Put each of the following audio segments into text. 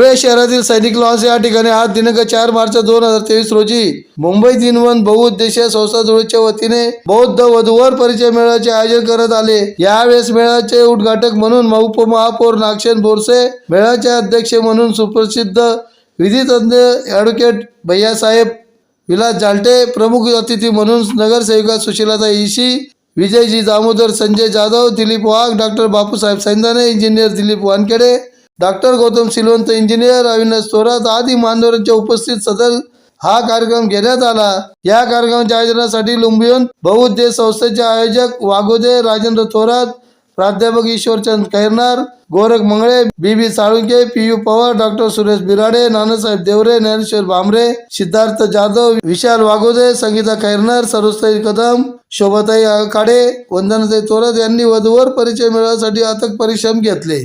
धुळे शहरातील सैनिक लॉन्स या ठिकाणी आज दिनांक चार मार्च दोन हजार तेवीस रोजी मुंबई दिनवन बहुउद्देशीय संस्था धुळेच्या वतीने बौद्ध वधूवर परिचय मेळाव्याचे आयोजन करण्यात आले. यावेळेस मेळाव्याचे उद्घाटक म्हणून उपमहापौर नागशेन बोरसे मेळाव्याचे अध्यक्ष म्हणून सुप्रसिद्ध विधितज्ञ ॲडव्होकेट भैयासाहेब विलास जालटे प्रमुख अतिथी म्हणून नगरसेविका Sushilata Ishi Vijayji Damodar Sanjay Jadhav Dilip Wagh doctor Bapusaheb Saindane engineer Dilip Wankhede doctor Gautam Silwant engineer Avinash Thorat आदी मान्यवरांच्या उपस्थित सदर हा कार्यक्रम घेण्यात आला. या कार्यक्रमाच्या आयोजनासाठी लुंबियन बहुउद्देश संस्थेचे आयोजक वाघोदे राजेंद्र थोरात प्राध्यापक Ishwarchand Kairnar Gorakh Mangle B B Salunke P U Pawar doctor Suresh Birade Nanasaheb Deore Dnyaneshwar Bhamre Siddharth Jadhav Vishal Waghode Sangeeta Kairnar Sarojtai Kadam Shobhatai Kade Vandanatai Thorat यांनी वधूवर परिचय मिळवण्यासाठी अथक परिश्रम घेतले.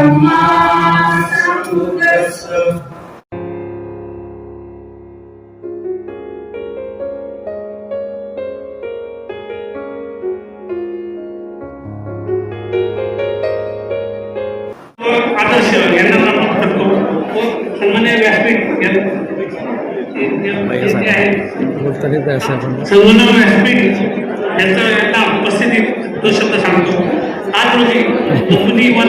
सम्मा करतो व्यासपीठ या- व्यासपीठ यांचं उपस्थितीत तो शब्द सांगतो आज रोजी मुंबई वन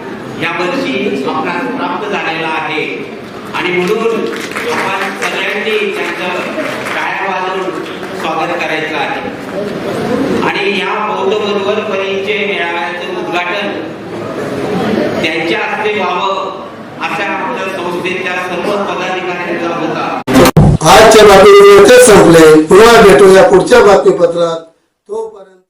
या वर्षी आपणास प्राप्त झालेला आहे. आणि म्हणून आपण सगळ्यांनी त्यांचं टाळ्या वाजवून स्वागत करायचं आहे. आणि या बौद्ध बरोबर परिचय मेळाव्याचं उद्घाटन त्यांच्या हस्ते व्हावं असा आपल्या संस्थेच्या सर्व पदाधिकाऱ्यांचा होता. आजच्या बातमीपत्र संपले. पुन्हा भेटूया पुढच्या बातमीपत्रात. तोपर्यंत